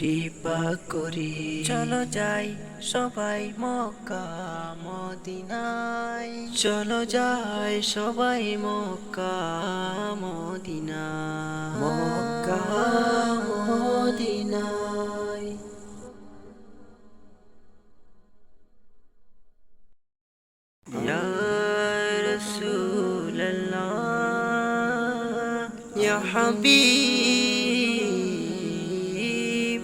কৃপা করি চলো যাই সবাই মক্কা মদিনায় চলো যাই সবাই মক্কা মদিনা মক্কা মদিনায় يا رسول الله يا حبيب